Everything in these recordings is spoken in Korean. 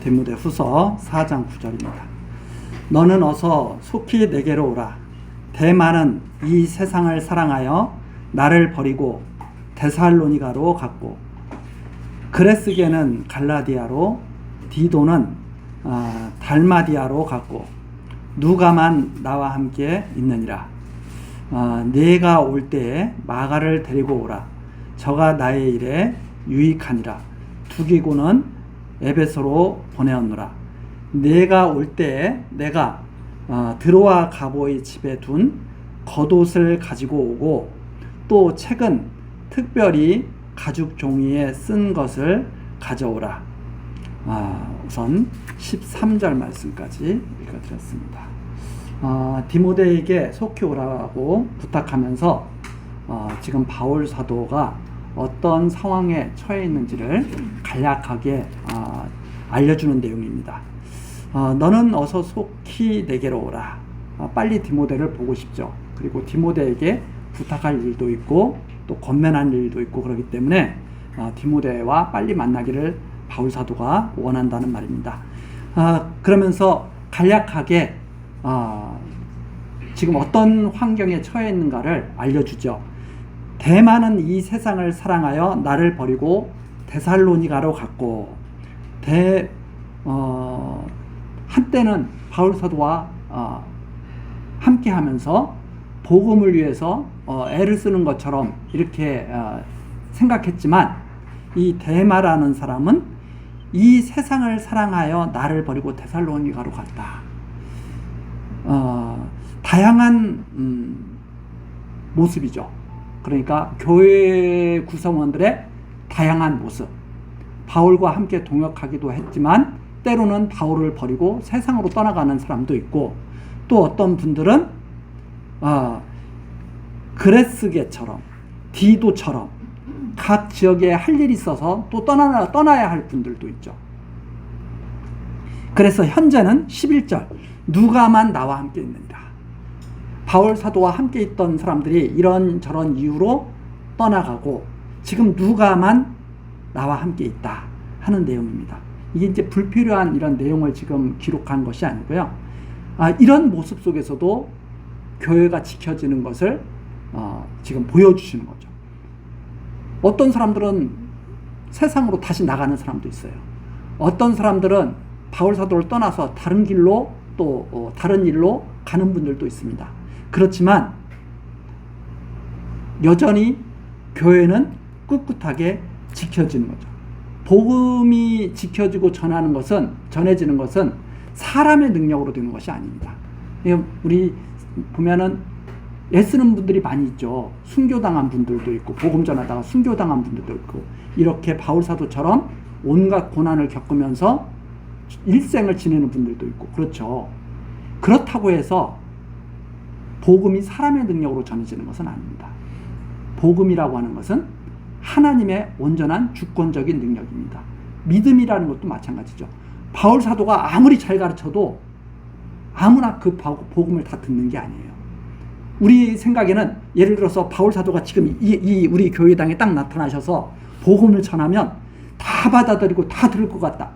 디모데 후서 4장 9절입니다. 너는 어서 속히 내게로 오라. 대만은 이 세상을 사랑하여 나를 버리고 데살로니가로 갔고 그레스게는 갈라디아로 디도는 아, 달마디아로 갔고 누가만 나와 함께 있느니라. 아, 내가 올 때에 마가를 데리고 오라. 저가 나의 일에 유익하니라. 두기고는 에베소로 보내었노라. 내가 올 때에 내가 어, 드로아 가보의 집에 둔 겉옷을 가지고 오고 또 책은 특별히 가죽 종이에 쓴 것을 가져오라. 아, 우선 13절 말씀까지 읽어드렸습니다. 어, 디모데에게 속히 오라고 부탁하면서 어, 지금 바울 사도가 어떤 상황에 처해 있는지를 간략하게 어, 알려주는 내용입니다. 어, 너는 어서 속히 내게로 오라. 어, 빨리 디모데를 보고 싶죠. 그리고 디모데에게 부탁할 일도 있고 또 건면할 일도 있고 그렇기 때문에 어, 디모데와 빨리 만나기를 바울 사도가 원한다는 말입니다. 아, 그러면서 간략하게 어, 지금 어떤 환경에 처해 있는가를 알려주죠. 대만은 이 세상을 사랑하여 나를 버리고 데살로니가로 갔고 대 어, 한때는 바울 사도와 어, 함께하면서 복음을 위해서 어, 애를 쓰는 것처럼 이렇게 어, 생각했지만 이 데마라는 사람은 이 세상을 사랑하여 나를 버리고 데살로니가로 갔다. 어, 다양한 음, 모습이죠. 그러니까 교회 구성원들의 다양한 모습. 바울과 함께 동역하기도 했지만 때로는 바울을 버리고 세상으로 떠나가는 사람도 있고 또 어떤 분들은 어, 그레스게처럼 디도처럼 각 지역에 할 일이 있어서 또 떠나, 떠나야 할 분들도 있죠. 그래서 현재는 11절 누가만 나와 함께 있느니라. 바울 사도와 함께 있던 사람들이 이런 저런 이유로 떠나가고 지금 누가만 나와 함께 있다 하는 내용입니다. 이게 이제 불필요한 이런 내용을 지금 기록한 것이 아니고요. 아, 이런 모습 속에서도 교회가 지켜지는 것을 어, 지금 보여주시는 거죠. 어떤 사람들은 세상으로 다시 나가는 사람도 있어요. 어떤 사람들은 바울 사도를 떠나서 다른 길로 또 어, 다른 일로 가는 분들도 있습니다. 그렇지만 여전히 교회는 꿋꿋하게 지켜지는 거죠. 복음이 지켜지고 전하는 것은 전해지는 것은 사람의 능력으로 되는 것이 아닙니다. 우리 보면은 애쓰는 분들이 많이 있죠. 순교당한 분들도 있고 복음 전하다가 순교당한 분들도 있고 이렇게 바울 사도처럼 온갖 고난을 겪으면서 일생을 지내는 분들도 있고 그렇죠. 그렇다고 해서 복음이 사람의 능력으로 전해지는 것은 아닙니다. 복음이라고 하는 것은 하나님의 온전한 주권적인 능력입니다. 믿음이라는 것도 마찬가지죠. 바울 사도가 아무리 잘 가르쳐도 아무나 그 복음을 다 듣는 게 아니에요. 우리 생각에는 예를 들어서 바울 사도가 지금 이, 이 우리 교회당에 딱 나타나셔서 복음을 전하면 다 받아들이고 다 들을 것 같다.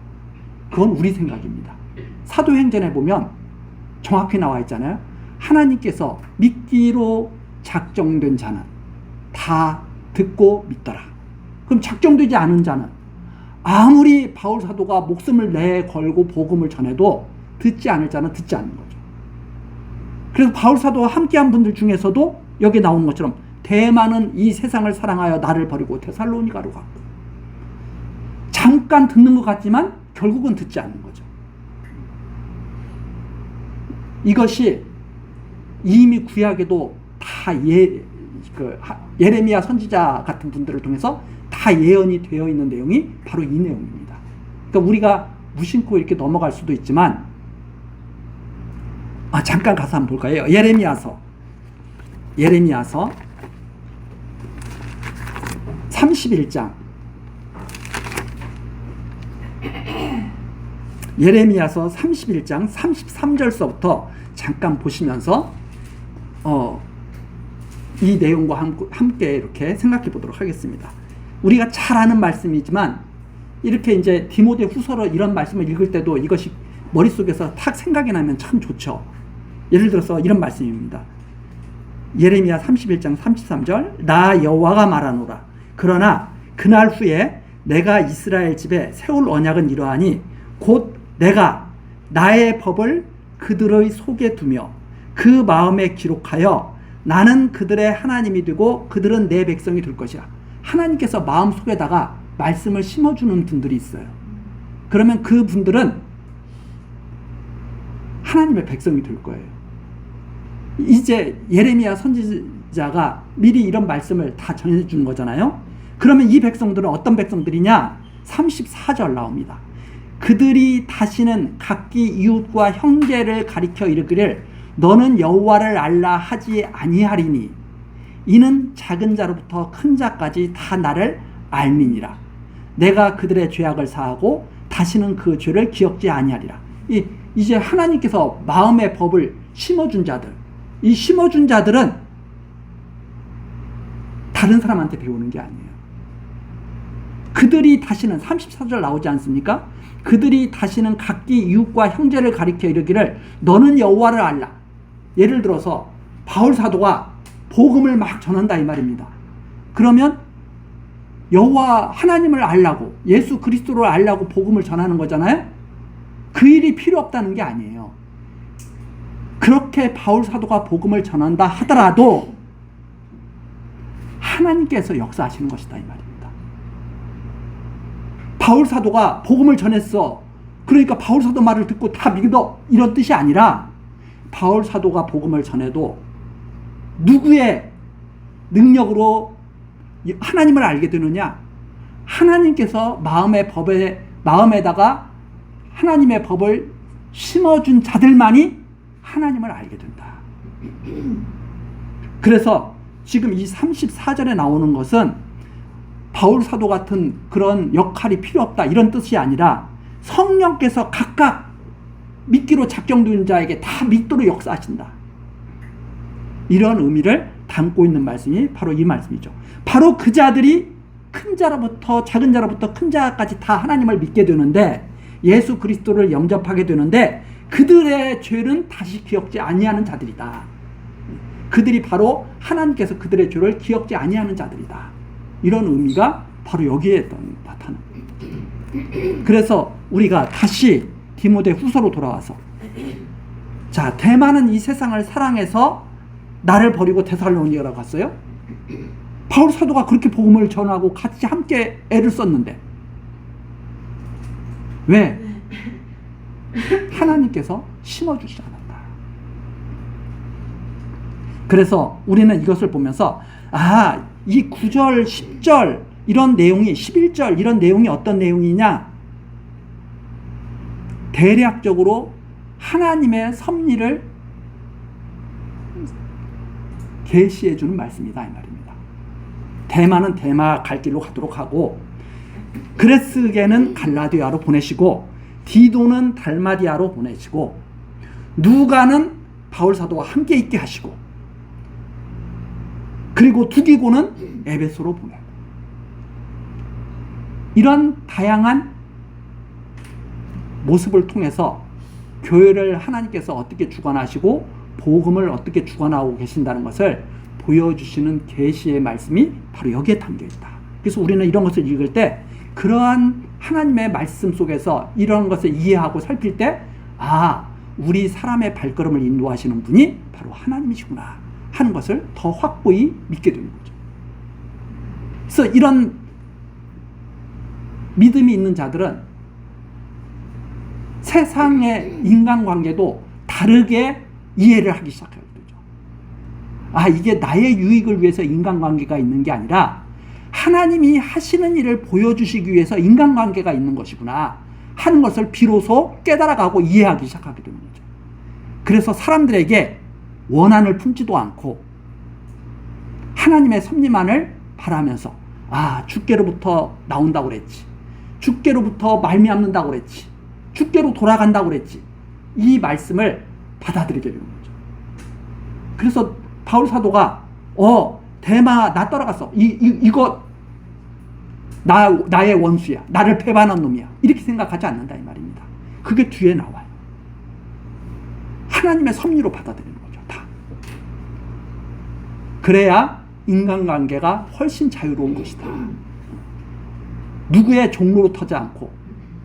그건 우리 생각입니다. 사도행전에 보면 정확히 나와 있잖아요. 하나님께서 믿기로 작정된 자는 다 듣고 믿더라. 그럼 작정되지 않은 자는 아무리 바울 사도가 목숨을 내 걸고 복음을 전해도 듣지 않을 자는 듣지 않는 거죠. 그래서 바울 사도와 함께한 분들 중에서도 여기 나오는 것처럼 대만은 이 세상을 사랑하여 나를 버리고 데살로니가로 갔고 잠깐 듣는 것 같지만 결국은 듣지 않는 거죠. 이것이 이미 구약에도 다 예, 그 예레미야 선지자 같은 분들을 통해서 다 예언이 되어 있는 내용이 바로 이 내용입니다. 그러니까 우리가 무심코 이렇게 넘어갈 수도 있지만 아, 잠깐 가서 한번 볼까요? 예레미야서 예레미야서 31장 예레미야서 31장 33절서부터 잠깐 보시면서 어, 이 내용과 함께 이렇게 생각해 보도록 하겠습니다. 우리가 잘 아는 말씀이지만 이렇게 이제 디모데 후서로 이런 말씀을 읽을 때도 이것이 머릿속에서 탁 생각이 나면 참 좋죠. 예를 들어서 이런 말씀입니다. 예레미야 31장 33절 나 여호와가 말하노라 그러나 그날 후에 내가 이스라엘 집에 세울 언약은 이러하니 곧 내가 나의 법을 그들의 속에 두며 그 마음에 기록하여 나는 그들의 하나님이 되고 그들은 내 백성이 될 것이라 하나님께서 마음 속에다가 말씀을 심어주는 분들이 있어요 그러면 그 분들은 하나님의 백성이 될 거예요 이제 예레미야 선지자가 미리 이런 말씀을 다 전해주는 거잖아요. 그러면 이 백성들은 어떤 백성들이냐? 34절 나옵니다. 그들이 다시는 각기 이웃과 형제를 가리켜 이르기를 너는 여호와를 알라 하지 아니하리니 이는 작은 자로부터 큰 자까지 다 나를 알미니라. 내가 그들의 죄악을 사하고 다시는 그 죄를 기억지 아니하리라. 이, 이제 하나님께서 마음의 법을 심어준 자들, 이 심어준 자들은 다른 사람한테 배우는 게 아니에요. 그들이 다시는 34절 나오지 않습니까? 그들이 다시는 각기 이웃과 형제를 가리켜 이르기를 너는 여호와를 알라. 예를 들어서 바울 사도가 복음을 막 전한다 이 말입니다. 그러면 여호와 하나님을 알라고 예수 그리스도를 알라고 복음을 전하는 거잖아요. 그 일이 필요 없다는 게 아니에요. 그렇게 바울 사도가 복음을 전한다 하더라도 하나님께서 역사하시는 것이다 이 말입니다. 바울 사도가 복음을 전했어. 그러니까 바울 사도 말을 듣고 다 믿어 이런 뜻이 아니라 바울 사도가 복음을 전해도 누구의 능력으로 하나님을 알게 되느냐? 하나님께서 마음의 법에 마음에다가 하나님의 법을 심어준 자들만이 하나님을 알게 된다. 그래서 지금 이 34절에 나오는 것은 바울 사도 같은 그런 역할이 필요 없다 이런 뜻이 아니라 성령께서 각각 믿기로 작정된 자에게 다 믿도록 역사하신다. 이런 의미를 담고 있는 말씀이 바로 이 말씀이죠. 바로 그 자들이 큰 자로부터 작은 자로부터 큰 자까지 다 하나님을 믿게 되는데 예수 그리스도를 영접하게 되는데 그들의 죄는 다시 기억지 아니하는 자들이다. 그들이 바로 하나님께서 그들의 죄를 기억지 아니하는 자들이다. 이런 의미가 바로 여기에 나타납니다. 그래서 우리가 다시 디모데 후서로 돌아와서 자 대만은 이 세상을 사랑해서 나를 버리고 데살로니가라고 갔어요. 바울 사도가 그렇게 복음을 전하고 같이 함께 애를 썼는데 왜? 하나님께서 심어주지 않았다. 그래서 우리는 이것을 보면서 아, 이 9절, 10절 이런 내용이 11절 이런 내용이 어떤 내용이냐? 대략적으로 하나님의 섭리를 계시해 주는 말씀이다 이 말입니다. 대마는 대마 갈 길로 가도록 하고 그레스게는 갈라디아로 보내시고 디도는 달마디아로 보내시고 누가는 바울 사도와 함께 있게 하시고 그리고 두기고는 에베소로 보내고 이런 다양한 모습을 통해서 교회를 하나님께서 어떻게 주관하시고 복음을 어떻게 주관하고 계신다는 것을 보여주시는 계시의 말씀이 바로 여기에 담겨 있다. 그래서 우리는 이런 것을 읽을 때 그러한 하나님의 말씀 속에서 이런 것을 이해하고 살필 때, 아, 우리 사람의 발걸음을 인도하시는 분이 바로 하나님이시구나 하는 것을 더 확고히 믿게 되는 거죠. 그래서 이런 믿음이 있는 자들은 세상의 인간관계도 다르게 이해를 하기 되죠. 아, 이게 나의 유익을 위해서 인간관계가 있는 게 아니라 하나님이 하시는 일을 보여주시기 위해서 인간관계가 있는 것이구나 하는 것을 비로소 깨달아가고 이해하기 시작하게 되는 거죠. 그래서 사람들에게 원한을 품지도 않고 하나님의 섭리만을 바라면서 아 주께로부터 나온다고 그랬지 주께로부터 말미암는다고 그랬지 주께로 돌아간다고 그랬지 이 말씀을 받아들이게 되는 거죠. 그래서 바울 사도가 어 대마 나 떠나갔어 이, 이 이거 나, 나의 원수야. 나를 배반한 놈이야. 이렇게 생각하지 않는다 이 말입니다. 그게 뒤에 나와요. 하나님의 섭리로 받아들이는 거죠. 다. 그래야 인간관계가 훨씬 자유로운 것이다. 누구의 종로로 터지 않고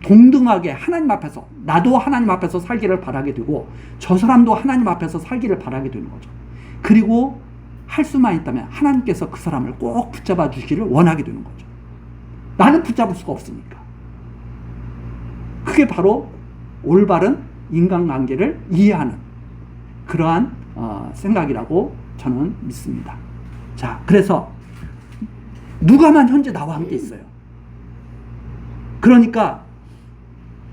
동등하게 하나님 앞에서 나도 하나님 앞에서 살기를 바라게 되고 저 사람도 하나님 앞에서 살기를 바라게 되는 거죠. 그리고 할 수만 있다면 하나님께서 그 사람을 꼭 붙잡아 주시기를 원하게 되는 거죠. 나는 붙잡을 수가 없으니까. 그게 바로 올바른 인간관계를 이해하는 그러한 어, 생각이라고 저는 믿습니다. 자, 그래서 누가만 현재 나와 함께 있어요. 그러니까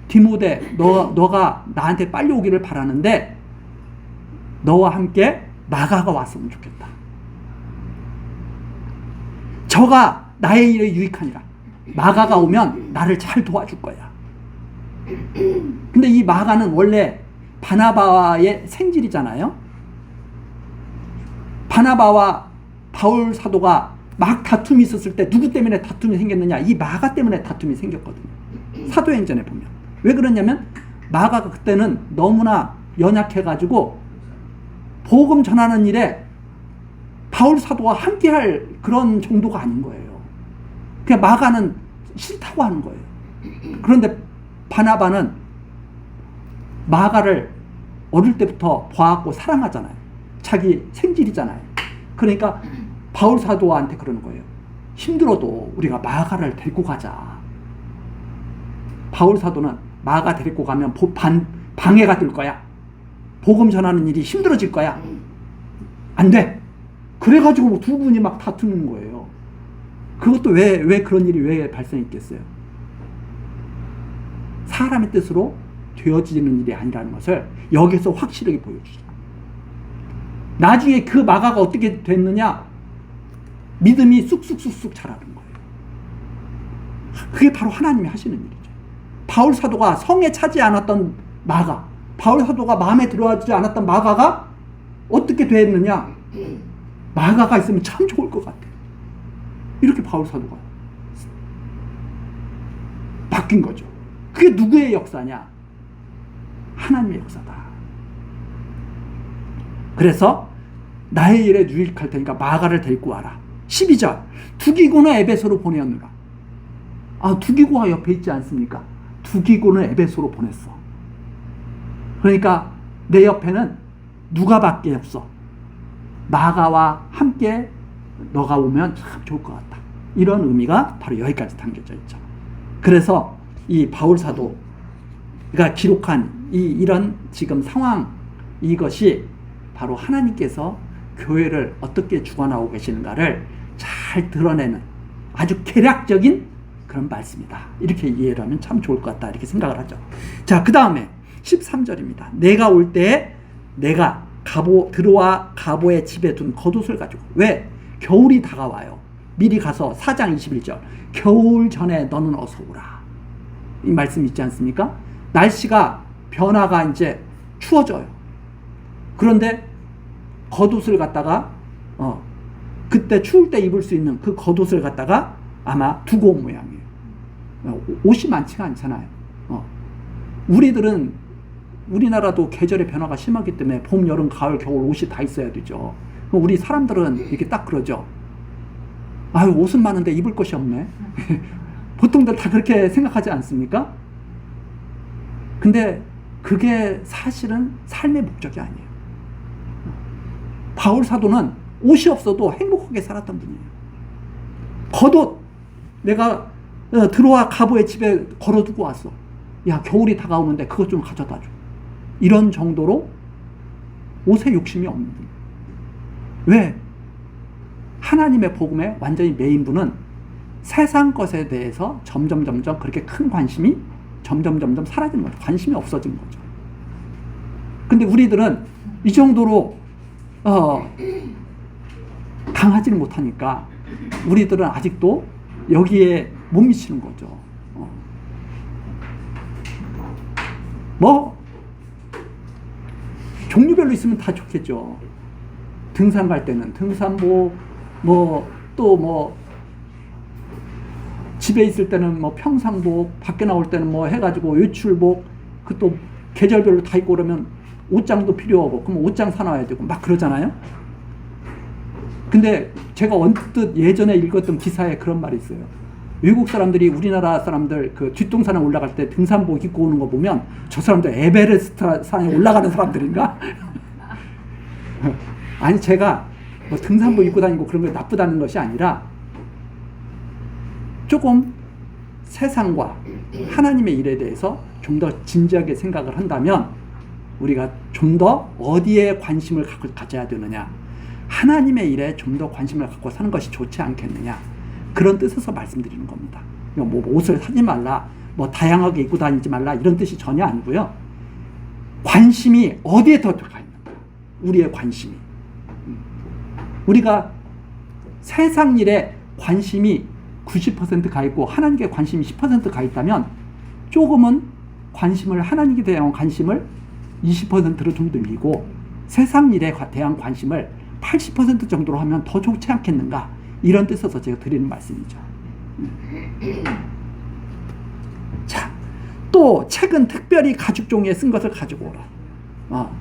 디모데 너 너가 나한테 빨리 오기를 바라는데 너와 함께 마가가 왔으면 좋겠다. 저가 나의 일에 유익하니라. 마가가 오면 나를 잘 도와줄 거야. 근데 이 마가는 원래 바나바의 생질이잖아요. 바나바와 바울 사도가 막 다툼이 있었을 때 누구 때문에 다툼이 생겼느냐? 이 마가 때문에 다툼이 생겼거든요. 사도행전에 보면. 왜 그러냐면 마가가 그때는 너무나 연약해가지고 복음 전하는 일에 바울 사도와 함께할 그런 정도가 아닌 거예요. 그냥 마가는 싫다고 하는 거예요. 그런데 바나바는 마가를 어릴 때부터 봐왔고 사랑하잖아요. 자기 생질이잖아요. 그러니까 바울 사도한테 그러는 거예요. 힘들어도 우리가 마가를 데리고 가자. 바울 사도는 마가 데리고 가면 보- 반, 방해가 될 거야. 복음 전하는 일이 힘들어질 거야. 안 돼. 그래가지고 뭐두 분이 막 다투는 거예요. 그것도 왜, 왜 그런 일이 왜 발생했겠어요? 사람의 뜻으로 되어지는 일이 아니라는 것을 여기서 확실하게 보여주죠. 나중에 그 마가가 어떻게 됐느냐? 믿음이 쑥쑥쑥쑥 자라는 거예요. 그게 바로 하나님이 하시는 일이죠. 바울 사도가 성에 차지 않았던 마가, 바울 사도가 마음에 들어하지 않았던 마가가 어떻게 됐느냐? 마가가 있으면 참 좋을 것 같아. 이렇게 바울 사도가 바뀐 거죠. 그게 누구의 역사냐? 하나님의 역사다. 그래서 나의 일에 유익할 테니까 마가를 데리고 와라. 12절. 두기고는 에베소로 보내었느라. 아, 두기고가 옆에 있지 않습니까? 두기고는 에베소로 보냈어. 그러니까 내 옆에는 누가밖에 없어. 마가와 함께 너가 오면 참 좋을 것 같다. 이런 의미가 바로 여기까지 담겨져 있죠. 그래서 이 바울 사도가 기록한 이 이런 지금 상황 이것이 바로 하나님께서 교회를 어떻게 주관하고 계시는가를 잘 드러내는 아주 계략적인 그런 말씀이다. 이렇게 이해를 하면 참 좋을 것 같다. 이렇게 생각을 하죠. 자, 그 다음에 13절입니다. 내가 올 때 내가 가보, 들어와 가보의 집에 둔 겉옷을 가지고. 왜? 겨울이 다가와요. 미리 가서 4장 21절. 겨울 전에 너는 어서 오라. 이 말씀 있지 않습니까? 날씨가 변화가 이제 추워져요. 그런데 겉옷을 갖다가 어 그때 추울 때 입을 수 있는 그 겉옷을 갖다가 아마 두고 온 모양이에요. 어, 옷이 많지가 않잖아요. 어. 우리들은 우리나라도 계절의 변화가 심하기 때문에 봄, 여름, 가을, 겨울 옷이 다 있어야 되죠. 우리 사람들은 이렇게 딱 그러죠. 아유 옷은 많은데 입을 것이 없네. 보통들 다 그렇게 생각하지 않습니까? 근데 그게 사실은 삶의 목적이 아니에요. 바울 사도는 옷이 없어도 행복하게 살았던 분이에요. 겉옷 내가 어, 들어와 가보의 집에 걸어두고 왔어. 야 겨울이 다가오는데 그것 좀 가져다 줘. 이런 정도로 옷에 욕심이 없는 분. 왜? 하나님의 복음에 완전히 메인 분은 세상 것에 대해서 점점 점점 그렇게 큰 관심이 점점 점점 사라지는 거죠. 관심이 없어진 거죠. 근데 우리들은 이 정도로 어, 강하지는 못하니까 우리들은 아직도 여기에 못 미치는 거죠. 어. 뭐 종류별로 있으면 다 좋겠죠. 등산 갈 때는 등산복 뭐 또 뭐 집에 있을 때는 뭐 평상복, 밖에 나올 때는 뭐 해가지고 외출복, 그 또 계절별로 다 입고 그러면 옷장도 필요하고, 그럼 옷장 사놔야 되고, 막 그러잖아요? 근데 제가 언뜻 예전에 읽었던 기사에 그런 말이 있어요. 외국 사람들이 우리나라 사람들 그 뒷동산에 올라갈 때 등산복 입고 오는 거 보면 저 사람들 에베레스트 산에 올라가는 사람들인가? 아니 제가 뭐 등산복 입고 다니고 그런 게 나쁘다는 것이 아니라 조금 세상과 하나님의 일에 대해서 좀 더 진지하게 생각을 한다면 우리가 좀 더 어디에 관심을 가져야 되느냐 하나님의 일에 좀 더 관심을 갖고 사는 것이 좋지 않겠느냐 그런 뜻에서 말씀드리는 겁니다. 뭐 옷을 사지 말라, 뭐 다양하게 입고 다니지 말라 이런 뜻이 전혀 아니고요. 관심이 어디에 더 들어가 있는가? 우리의 관심이. 음. 우리가 세상 일에 관심이 90%가 있고 하나님께 관심이 10%가 있다면 조금은 관심을 하나님께 대한 관심을 20%로 좀 늘리고 세상 일에 대한 관심을 80% 정도로 하면 더 좋지 않겠는가 이런 뜻에서 제가 드리는 말씀이죠. 자, 또 책은 특별히 가죽 종이에 쓴 것을 가지고 오라. 어,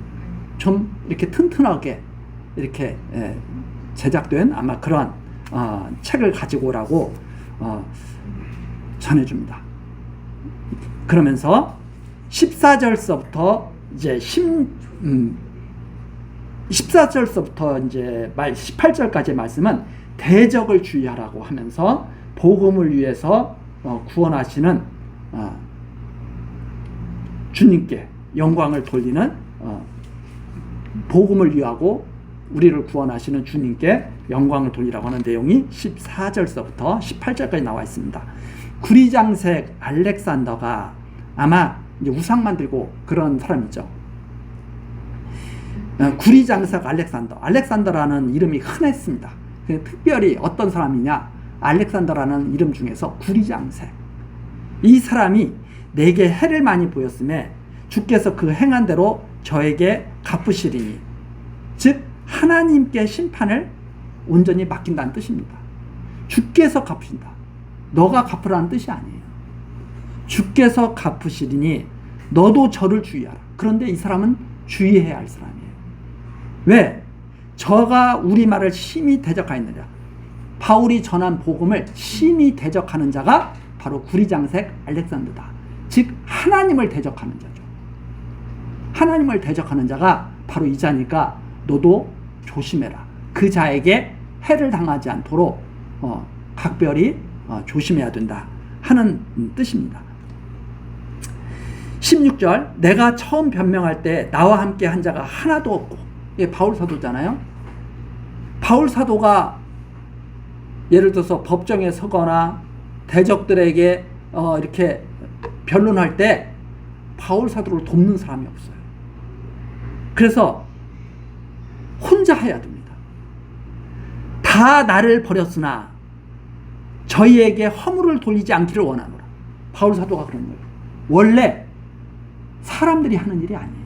좀 이렇게 튼튼하게 이렇게 예, 제작된 아마 그런 어, 책을 가지고 오라고 어, 전해줍니다. 그러면서 14절서부터 이제 10, 음, 14절서부터 이제 말 18절까지의 말씀은 대적을 주의하라고 하면서 복음을 위해서 어, 구원하시는 어, 주님께 영광을 돌리는 어, 복음을 위하고 우리를 구원하시는 주님께 영광을 돌리라고 하는 내용이 14절서부터 18절까지 나와 있습니다. 구리장색 알렉산더가 아마 우상 만들고 그런 사람이죠. 어, 구리장석 알렉산더. 알렉산더라는 이름이 흔했습니다. 그 특별히 어떤 사람이냐? 알렉산더라는 이름 중에서 구리장색. 이 사람이 내게 해를 많이 보였음에 주께서 그 행한 대로 저에게 갚으시리니. 즉, 하나님께 심판을 온전히 맡긴다는 뜻입니다. 주께서 갚으신다. 너가 갚으라는 뜻이 아니에요. 주께서 갚으시리니 너도 저를 주의하라. 그런데 이 사람은 주의해야 할 사람이에요. 왜? 저가 우리 말을 심히 대적하였느냐. 바울이 전한 복음을 심히 대적하는 자가 바로 구리장색 알렉산더다. 즉 하나님을 대적하는 자죠. 하나님을 대적하는 자가 바로 이 자니까 너도 조심해라. 그 자에게 해를 당하지 않도록 어, 각별히 어, 조심해야 된다 하는 뜻입니다. 16절 내가 처음 변명할 때 나와 함께 한 자가 하나도 없고 예, 바울 사도잖아요. 바울 사도가 예를 들어서 법정에 서거나 대적들에게 어, 이렇게 변론할 때 바울 사도를 돕는 사람이 없어요. 그래서 혼자 해야 됩니다. 다 나를 버렸으나 저희에게 허물을 돌리지 않기를 원하노라. 바울 사도가 그런 거예요. 원래 사람들이 하는 일이 아니에요.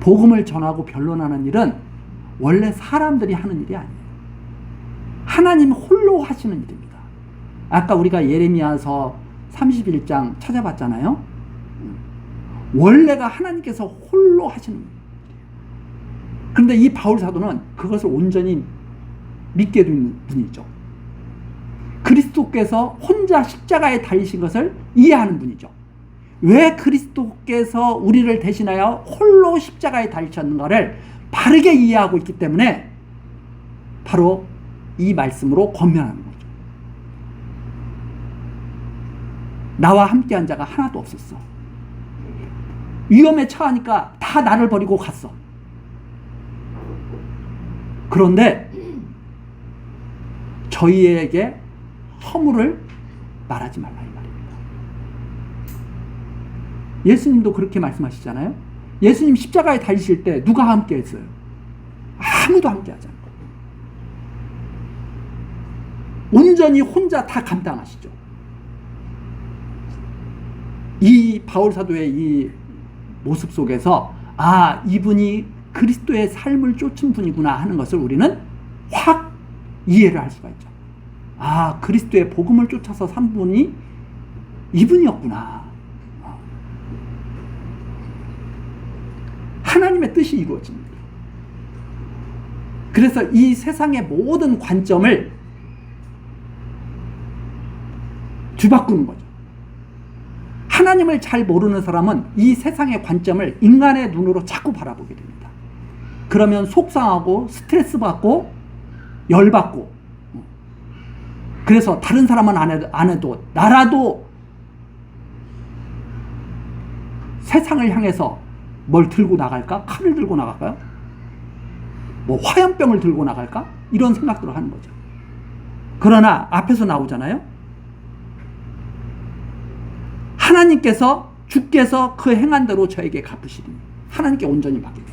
복음을 전하고 변론하는 일은 원래 사람들이 하는 일이 아니에요. 하나님 홀로 하시는 일입니다. 아까 우리가 예레미야서 31장 찾아봤잖아요. 원래가 하나님께서 홀로 하시는 거예요. 그런데 이 바울 사도는 그것을 온전히 믿게 된 분이죠. 그리스도께서 혼자 십자가에 달리신 것을 이해하는 분이죠. 왜 그리스도께서 우리를 대신하여 홀로 십자가에 달리셨는가를 바르게 이해하고 있기 때문에 바로 이 말씀으로 권면하는 거죠. 나와 함께한 자가 하나도 없었어. 위험에 처하니까 다 나를 버리고 갔어. 그런데 저희에게 허물을 말하지 말라 이 말입니다. 예수님도 그렇게 말씀하시잖아요. 예수님 십자가에 달리실 때 누가 함께 했어요? 아무도 함께 하지 않고. 온전히 혼자 다 감당하시죠. 이 바울 사도의 이 모습 속에서 아, 이분이 그리스도의 삶을 쫓은 분이구나 하는 것을 우리는 확 이해를 할 수가 있죠. 아 그리스도의 복음을 쫓아서 산 분이 이분이었구나. 하나님의 뜻이 이루어집니다. 그래서 이 세상의 모든 관점을 뒤바꾸는 거죠. 하나님을 잘 모르는 사람은 이 세상의 관점을 인간의 눈으로 자꾸 바라보게 됩니다. 그러면 속상하고 스트레스 받고 열받고 그래서 다른 사람은 안 해도, 안 해도 나라도 세상을 향해서 뭘 들고 나갈까? 칼을 들고 나갈까요? 뭐 화염병을 들고 나갈까? 이런 생각들을 하는 거죠. 그러나 앞에서 나오잖아요. 하나님께서 주께서 그 행한 대로 저에게 갚으시리니 하나님께 온전히 맡기다.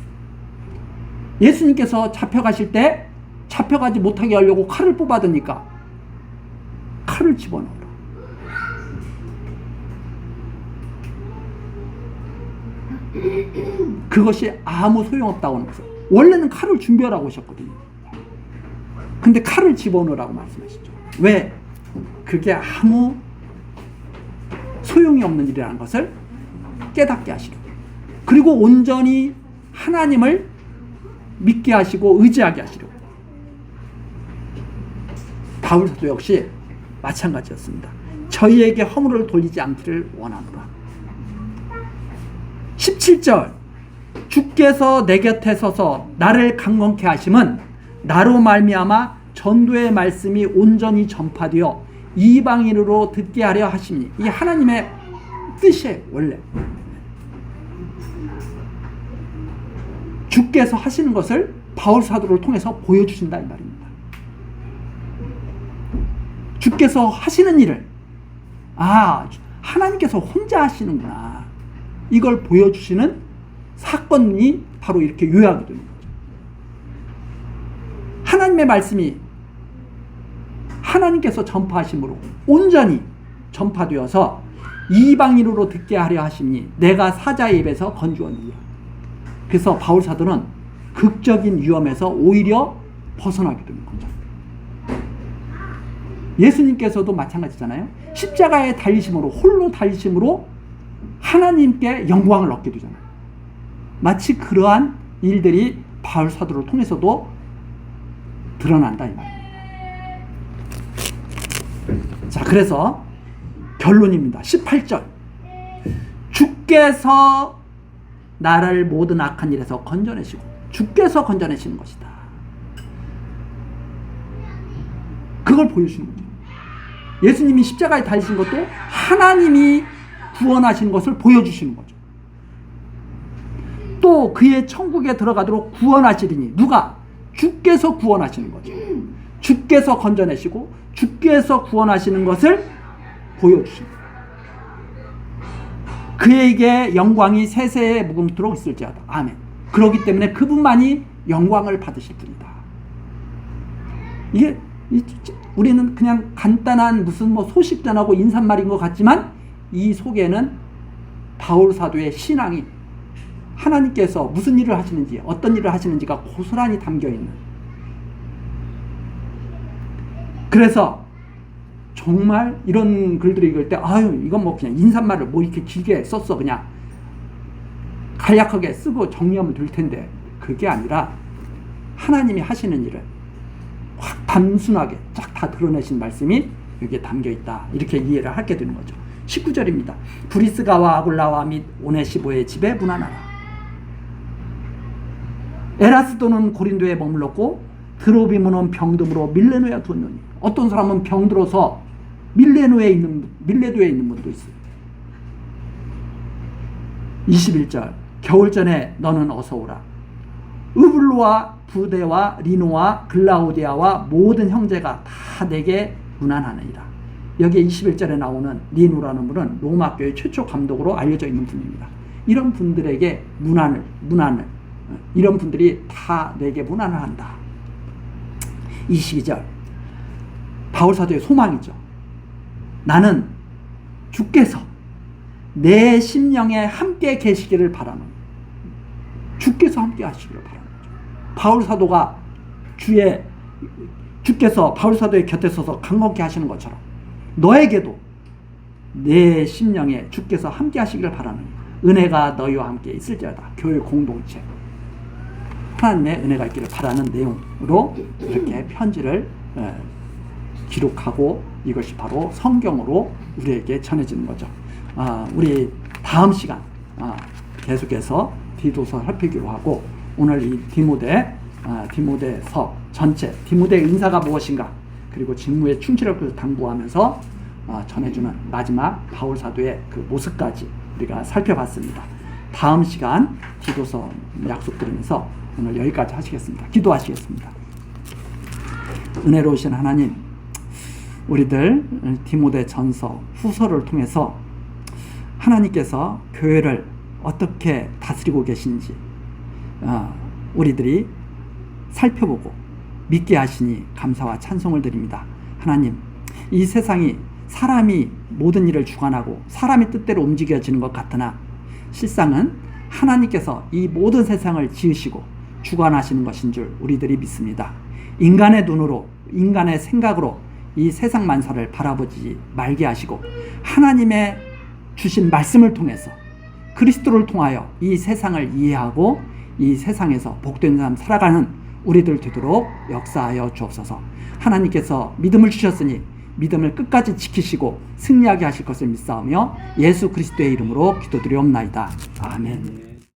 예수님께서 잡혀가실 때 잡혀가지 못하게 하려고 칼을 뽑아드니까 칼을 집어넣어라. 그것이 아무 소용없다고 하는 거죠. 원래는 칼을 준비하라고 하셨거든요. 근데 칼을 집어넣으라고 말씀하시죠. 왜? 그게 아무 소용이 없는 일이라는 것을 깨닫게 하시려고. 그리고 온전히 하나님을 믿게 하시고 의지하게 하시려고. 바울 사도 역시 마찬가지였습니다. 저희에게 허물을 돌리지 않기를 원하노라. 17절. 주께서 내 곁에 서서 나를 강건케 하심은 나로 말미암아 전도의 말씀이 온전히 전파되어 이방인으로 듣게 하려 하심이. 이 하나님의 뜻이에요 원래. 주께서 하시는 것을 바울 사도를 통해서 보여주신다 이 말입니다. 주께서 하시는 일을 아 하나님께서 혼자 하시는구나 이걸 보여주시는 사건이 바로 이렇게 요약이 되는 거죠. 하나님의 말씀이 하나님께서 전파하심으로 온전히 전파되어서 이방인으로 듣게 하려 하시니 내가 사자의 입에서 건주었느니라. 그래서 바울 사도는 극적인 위험에서 오히려 벗어나게 되는 거죠. 예수님께서도 마찬가지잖아요. 십자가에 달리심으로 홀로 달리심으로 하나님께 영광을 얻게 되잖아요. 마치 그러한 일들이 바울 사도를 통해서도 드러난다 이 말입니다. 자, 그래서 결론입니다. 18절. 주께서 나를 모든 악한 일에서 건져내시고 주께서 건져내시는 것이다. 그걸 보여주시는 거죠. 예수님이 십자가에 달리신 것도 하나님이 구원하신 것을 보여주시는 거죠. 또 그의 천국에 들어가도록 구원하시리니 누가? 주께서 구원하시는 거죠. 주께서 건져내시고 주께서 구원하시는 것을 보여주십니다. 그에게 영광이 세세에 묵음토록 있을지어다. 아멘. 그렇기 때문에 그분만이 영광을 받으실 분이다. 이게 우리는 그냥 간단한 무슨 뭐 소식 전하고 인사말인 것 같지만 이 속에는 바울 사도의 신앙이 하나님께서 무슨 일을 하시는지 어떤 일을 하시는지가 고스란히 담겨 있는. 그래서 정말 이런 글들을 읽을 때 아유 이건 뭐 그냥 인사말을 뭐 이렇게 길게 썼어. 그냥 간략하게 쓰고 정리하면 될 텐데 그게 아니라 하나님이 하시는 일을 확 단순하게 쫙 다 드러내신 말씀이 여기에 담겨 있다. 이렇게 이해를 하게 되는 거죠 19절입니다 브리스가와 아굴라와 및 오네시보의 집에 문안하라 에라스도는 고린도에 머물렀고 드로비모는 병듦으로 밀레노에 두었느니 어떤 사람은 병들어서 밀레노에 있는 밀레도에 있는 분도 있어요. 21절 겨울 전에 너는 어서 오라. 으블로와 부대와 리노와 글라우디아와 모든 형제가 다 내게 문안하느니라. 여기에 21절에 나오는 리노라는 분은 로마 교회 최초 감독으로 알려져 있는 분입니다. 이런 분들에게 문안을 문안을 이런 분들이 다 내게 문안을 한다. 22절 바울 사도의 소망이죠. 나는 주께서 내 심령에 함께 계시기를 바라는 주께서 함께 하시기를 바라는 거죠. 바울 사도가 주의 주께서 바울 사도의 곁에 서서 강건케 하시는 것처럼 너에게도 내 심령에 주께서 함께 하시기를 바라는 은혜가 너희와 함께 있을지어다. 교회 공동체. 하나님의 은혜가 있기를 바라는 내용으로 이렇게 편지를 에, 기록하고 이것이 바로 성경으로 우리에게 전해지는 거죠. 아, 우리 다음 시간 아, 계속해서 디도서 살피기로 하고 오늘 이 디모데 아, 디모데서 전체 디모데의 인사가 무엇인가 그리고 직무에 충실을 당부하면서 아, 전해주는 마지막 바울 사도의 그 모습까지 우리가 살펴봤습니다. 다음 시간 디도서 약속드리면서 오늘 여기까지 하시겠습니다. 기도하시겠습니다. 은혜로우신 하나님, 우리들 디모데 전서 후서를 통해서 하나님께서 교회를 어떻게 다스리고 계신지 어, 우리들이 살펴보고 믿게 하시니 감사와 찬송을 드립니다. 하나님, 이 세상이 사람이 모든 일을 주관하고 사람의 뜻대로 움직여지는 것 같으나 실상은 하나님께서 이 모든 세상을 지으시고 주관하시는 것인 줄 우리들이 믿습니다. 인간의 눈으로, 인간의 생각으로 이 세상 만사를 바라보지 말게 하시고 하나님의 주신 말씀을 통해서 그리스도를 통하여 이 세상을 이해하고 이 세상에서 복된 삶 살아가는 우리들 되도록 역사하여 주옵소서. 하나님께서 믿음을 주셨으니 믿음을 끝까지 지키시고 승리하게 하실 것을 믿사오며 예수 그리스도의 이름으로 기도드리옵나이다. 아멘.